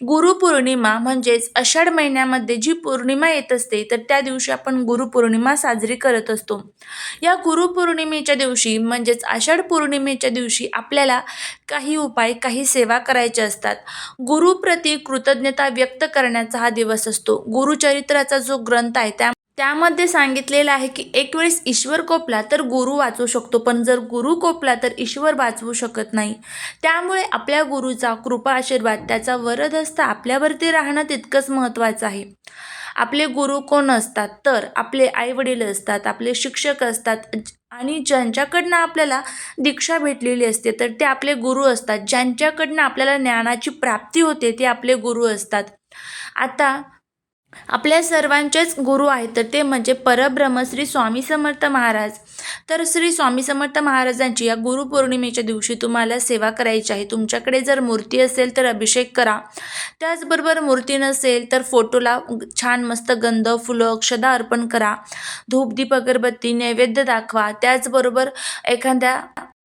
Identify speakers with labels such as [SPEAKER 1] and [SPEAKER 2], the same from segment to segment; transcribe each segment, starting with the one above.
[SPEAKER 1] गुरुपौर्णिमा म्हणजेच आषाढ महिन्यामध्ये जी पौर्णिमा येत असते तर त्या दिवशी आपण गुरुपौर्णिमा साजरी करत असतो. या गुरुपौर्णिमेच्या दिवशी म्हणजेच आषाढ पौर्णिमेच्या दिवशी आपल्याला काही उपाय काही सेवा करायच्या असतात. गुरुप्रती कृतज्ञता व्यक्त करण्याचा हा दिवस असतो. गुरुचरित्राचा जो ग्रंथ आहे त्या त्यामध्ये सांगितलेलं आहे की एक वेळेस ईश्वर कोपला तर गुरु वाचवू शकतो पण जर गुरु कोपला तर ईश्वर वाचवू शकत नाही. त्यामुळे आपल्या गुरुचा कृपा आशीर्वाद त्याचा वरद असता आपल्यावरती राहणं तितकंच महत्त्वाचं आहे. आपले गुरु कोण असतात? तर आपले आईवडील असतात आपले शिक्षक असतात आणि ज्यांच्याकडनं आपल्याला दीक्षा भेटलेली असते तर ते आपले गुरु असतात. ज्यांच्याकडनं आपल्याला ज्ञानाची प्राप्ती होते ते आपले गुरु असतात. आता आपल्या सर्वांचेच गुरु आहेत. तर ते म्हणजे परब्रह्म श्री स्वामी समर्थ महाराज. तर श्री स्वामी समर्थ महाराजांची या गुरुपौर्णिमेच्या दिवशी तुम्हाला सेवा करायची आहे. तुमच्याकडे जर मूर्ती असेल तर अभिषेक करा. त्याचबरोबर मूर्ती नसेल तर फोटोला छान मस्त गंध फुलं अक्षदा अर्पण करा. धूपदीप अगरबत्ती नैवेद्य दाखवा. त्याचबरोबर एखाद्या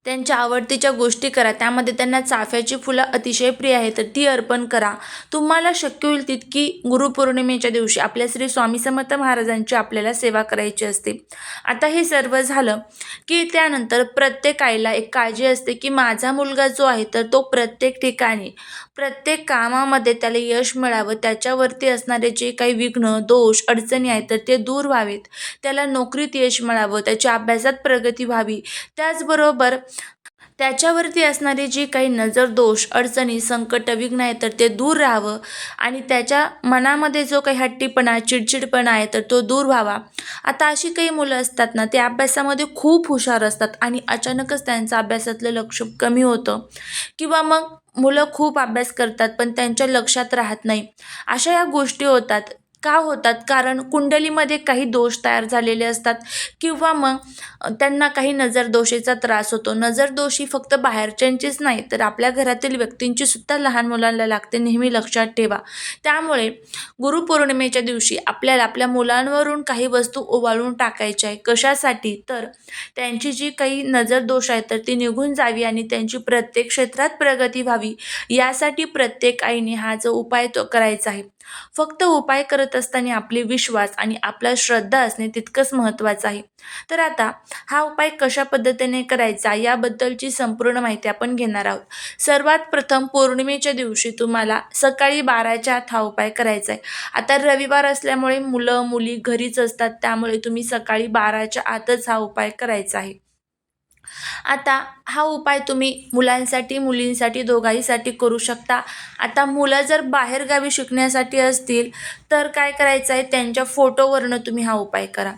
[SPEAKER 1] त्यांच्या आवडतीच्या गोष्टी करा. त्यामध्ये त्यांना चाफ्याची फुलं अतिशय प्रिय आहे तर ती अर्पण करा. तुम्हाला शक्य होईल तितकी गुरुपौर्णिमेच्या दिवशी आपल्या श्री स्वामी समर्थ महाराजांची आपल्याला सेवा करायची असते. आता हे सर्व झालं की त्यानंतर प्रत्येक आईला एक काळजी असते की माझा मुलगा जो आहे तर तो प्रत्येक ठिकाणी प्रत्येक कामामध्ये त्याला यश मिळावं. त्याच्यावरती असणारे जे काही विघ्न दोष अडचणी आहेत तर ते दूर व्हावेत. त्याला नोकरीत यश मिळावं. त्याच्या अभ्यासात प्रगती व्हावी. त्याचबरोबर त्याच्यावरती असणारी जी काही नजर दोष अडचणी संकट विघ्न आहे तर ते दूर राहावं. आणि त्याच्या मनामध्ये जो काही हट्टीपणा चिडचिडपणा आहे तर तो दूर व्हावा. आता अशी काही मुलं असतात ना ते अभ्यासामध्ये खूप हुशार असतात आणि अचानकच त्यांचं अभ्यासातलं लक्ष कमी होतं. किंवा मग मुलं खूप अभ्यास करतात पण त्यांच्या लक्षात राहत नाही. अशा या गोष्टी होतात. का होतात? कारण कुंडलीमध्ये काही दोष तयार झालेले असतात किंवा मग त्यांना काही नजरदोषीचा त्रास होतो. नजर दोषी फक्त बाहेरच्यांचीच नाही तर आपल्या घरातील व्यक्तींची सुद्धा लहान मुलांना लागते नेहमी लक्षात ठेवा. त्यामुळे गुरुपौर्णिमेच्या दिवशी आपल्याला आपल्या मुलांवरून काही वस्तू ओवाळून टाकायच्या आहे कशासाठी? तर त्यांची जी काही नजरदोष आहे तर ती निघून जावी आणि त्यांची प्रत्येक क्षेत्रात प्रगती व्हावी. यासाठी प्रत्येक आईने हा जो उपाय तो करायचा आहे. फक्त उपाय करत असताना आपले विश्वास आणि आपला श्रद्धा असणे तितकंच महत्त्वाचं आहे. तर आता हा उपाय कशा पद्धतीने करायचा याबद्दलची संपूर्ण माहिती आपण घेणार आहोत. सर्वात प्रथम पौर्णिमेच्या दिवशी तुम्हाला सकाळी बाराच्या आत हा उपाय करायचा आहे. आता रविवार असल्यामुळे मुलं मुली घरीच असतात त्यामुळे तुम्ही सकाळी बाराच्या आतच हा उपाय करायचा आहे. आता हा उपाय तुम्ही मुलांसाठी मुलींसाठी दोघाहीसाठी करू शकता. आता मुलं जर बाहेरगावी शिकण्यासाठी असतील तर काय करायचं आहे त्यांच्या फोटोवरनं तुम्ही हा उपाय करा.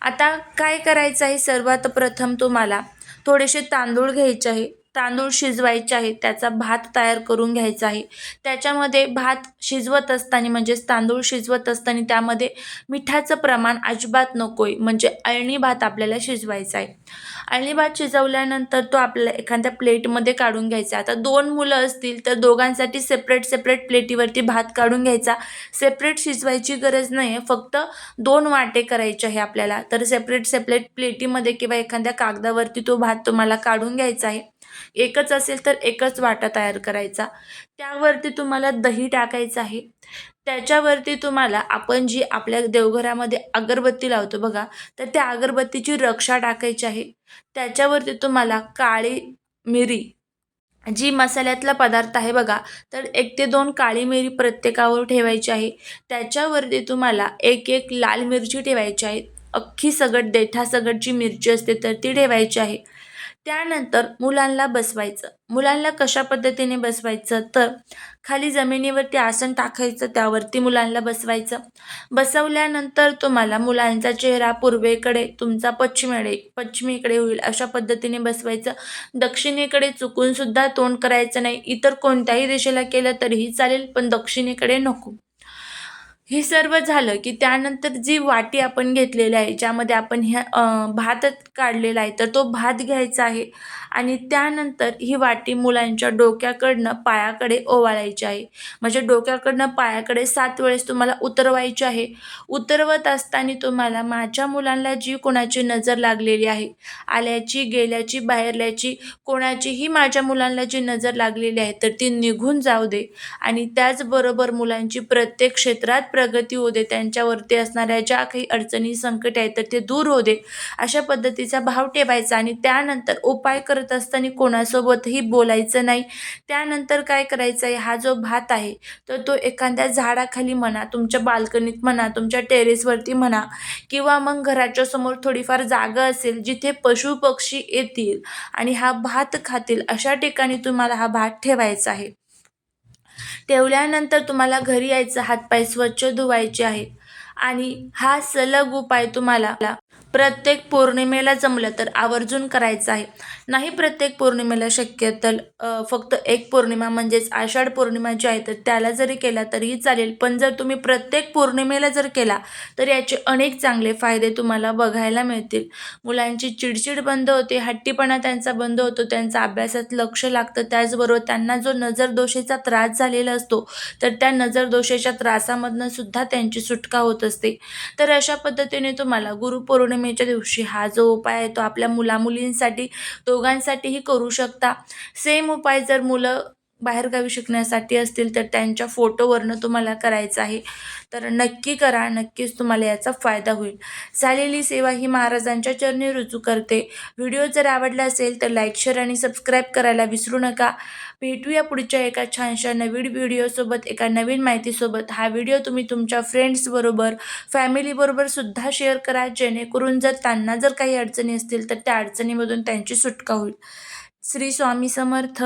[SPEAKER 1] आता काय करायचं आहे सर्वात प्रथम तुम्हाला थोडेसे तांदूळ घ्यायचे आहे. तांदूळ शिजवायचे आहेत त्याचा भात तयार करून घ्यायचा आहे. त्याच्यामध्ये भात शिजवत असताना म्हणजेच तांदूळ शिजवत असताना त्यामध्ये मिठाचं प्रमाण अजिबात नको आहे म्हणजे अळणी भात आपल्याला शिजवायचा आहे. अळणी भात शिजवल्यानंतर तो आपल्याला एखाद्या प्लेटमध्ये काढून घ्यायचा आता दोन मुलं असतील तर दोघांसाठी सेपरेट सेपरेट प्लेटीवरती भात काढून घ्यायचा. सेपरेट शिजवायची गरज नाही आहे फक्त दोन वाटे करायचे आहे आपल्याला. तर सेपरेट सेपरेट प्लेटीमध्ये किंवा एखाद्या कागदावरती तो भात तुम्हाला काढून घ्यायचा आहे. एकच असेल तर एकच वाटा तयार करायचा. त्यावरती तुम्हाला दही टाकायचं आहे. त्याच्यावरती तुम्हाला आपण जी आपल्या देवघरामध्ये अगरबत्ती लावतो बघा तर त्या अगरबत्तीची रक्षा टाकायची आहे. त्याच्यावरती तुम्हाला काळी मिरी जी मसाल्यातला पदार्थ आहे बघा तर एक ते दोन काळी मिरी प्रत्येकावर ठेवायची आहे. त्याच्यावरती तुम्हाला एक एक लाल मिरची ठेवायची आहे. अख्खी सगट देठासगट जी मिरची असते तर ती ठेवायची आहे. त्यानंतर मुलांना बसवायचं. मुलांना कशा पद्धतीने बसवायचं? तर खाली जमिनीवरती आसन टाकायचं त्यावरती मुलांना बसवायचं. बसवल्यानंतर तुम्हाला मुलांचा चेहरा पूर्वेकडे तुमचा पश्चिमेकडे पश्चिमेकडे होईल अशा पद्धतीने बसवायचं. दक्षिणेकडे चुकूनसुद्धा तोंड करायचं नाही. इतर कोणत्याही दिशेला केलं तरीही चालेल पण दक्षिणेकडे नको. हे सर्व झालं की त्यानंतर जी वाटी आपण घेतलेली आहे ज्यामध्ये आपण ह्या भात काढलेला आहे तर तो भात घ्यायचा आहे. आणि त्यानंतर ही वाटी मुलांच्या डोक्याकडनं पायाकडे ओवाळायची आहे. म्हणजे डोक्याकडनं पायाकडे सात वेळेस तुम्हाला उतरवायची आहे. उतरवत असताना तुम्हाला माझ्या मुलांना जी कोणाची नजर लागलेली आहे आल्याची गेल्याची बाहेरल्याची कोणाचीही माझ्या मुलांना जी नजर लागलेली आहे तर ती निघून जाऊ दे. आणि त्याचबरोबर मुलांची प्रत्येक क्षेत्रात प्रगती होऊ दे. त्यांच्यावरती असणाऱ्या ज्या काही अडचणी संकट आहेत तर ते दूर होऊ दे. अशा पद्धतीचा भाव ठेवायचा आणि त्यानंतर उपाय करत असताना कोणासोबतही बोलायचं नाही. त्यानंतर काय करायचं आहे? हा जो भात आहे तर तो एखाद्या झाडाखाली म्हणा तुमच्या बाल्कनीत म्हणा तुमच्या टेरेसवरती म्हणा किंवा मग घराच्या समोर थोडीफार जागा असेल जिथे पशु पक्षी येतील आणि हा भात खातील अशा ठिकाणी तुम्हाला हा भात ठेवायचा आहे. ठेवल्यानंतर तुम्हाला घरी यायचं हातपाय स्वच्छ धुवायचे आहेत आणि हा सलग उपाय तुम्हाला प्रत्येक पौर्णिमेला जमलं तर आवर्जून करायचं आहे. नाही प्रत्येक पौर्णिमेला शक्य तर फक्त एक पौर्णिमा म्हणजेच आषाढ पौर्णिमा जी आहे तर त्याला जरी केला तरीही चालेल. पण जर तुम्ही प्रत्येक पौर्णिमेला जर केला तर याचे अनेक चांगले फायदे तुम्हाला बघायला मिळतील. मुलांची चिडचिड बंद होते हट्टीपणा त्यांचा बंद होतो त्यांचा अभ्यासात लक्ष लागतं त्याचबरोबर त्यांना जो नजरदोषेचा त्रास झालेला असतो तर त्या नजरदोषेच्या त्रासामधनं सुद्धा त्यांची सुटका होत असते. तर अशा पद्धतीने तुम्हाला गुरुपौर्णिमेच्या दिवशी हा जो उपाय आहे तो आपल्या मुलामुलींसाठी दोघांसाठीही करू शकता. सेम उपाय जर मुलं बाहेरगावी शिकण्यासाठी असतील तर त्यांच्या फोटोवरनं तुम्हाला करायचं आहे. तर नक्की करा नक्कीच तुम्हाला याचा फायदा होईल. झालेली सेवा ही महाराजांच्या चरणी रुजू करते. व्हिडिओ जर आवडला असेल तर लाईक शेअर आणि सबस्क्राईब करायला विसरू नका. भेटूया पुढच्या एका छानशा नवीन व्हिडिओसोबत एका नवीन माहितीसोबत हा व्हिडिओ तुम्ही तुमच्या फ्रेंड्सबरोबर फॅमिलीबरोबर सुद्धा शेअर करा. जेणेकरून जर त्यांना जर काही अडचणी असतील तर त्या अडचणीमधून त्यांची सुटका होईल. श्री स्वामी समर्थ.